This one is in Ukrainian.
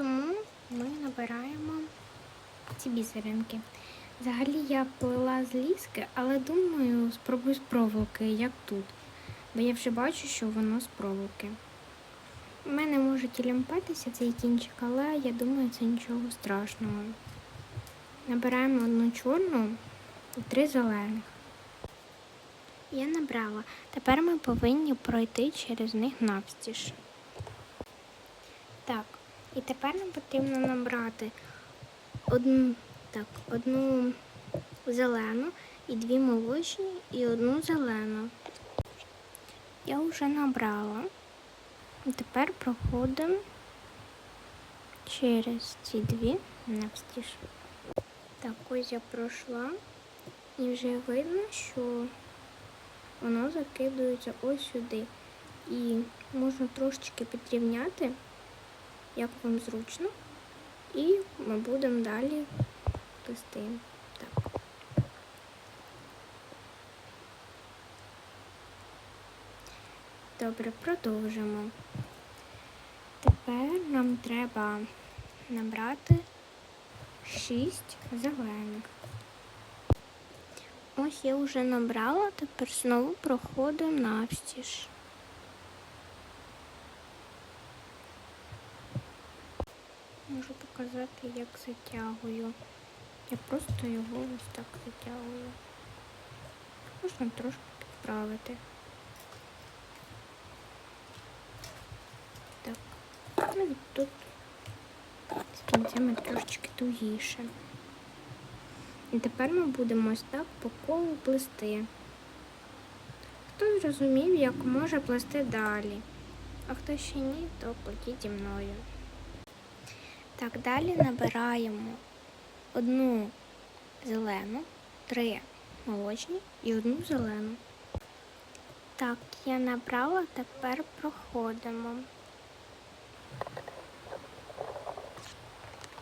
тому ми набираємо ці бісеринки. Взагалі я плела з ліски, але думаю, спробую з проволоки, як тут. Бо я вже бачу, що воно з проволоки. У мене може і лямпатися цей кінчик, але я думаю, це нічого страшного. Набираємо одну чорну і три зелених. Я набрала. Тепер ми повинні пройти через них навстіж. Так, і тепер нам потрібно набрати одну, так, одну зелену і дві молочні і одну зелену. Я вже набрала. І тепер проходимо через ці дві навстіж. Так, ось я пройшла і вже видно, що воно закидується ось сюди. І можна трошечки підрівняти, як вам зручно. І ми будемо далі плести. Так. Добре, продовжимо. Тепер нам треба набрати 6 зелених. Ось я вже набрала, тепер знову проходимо навстіж. Можу показати, як затягую. Я просто його ось так затягую. Можна трошки підправити. Так. Ну тут з кінцями трошечки тугіше. І тепер ми будемо ось так по колу плести. Хто зрозумів, як може плести далі, а хто ще ні, то плетіть зі мною. Так, далі набираємо одну зелену, три молочні і одну зелену. Так, я набрала, тепер проходимо.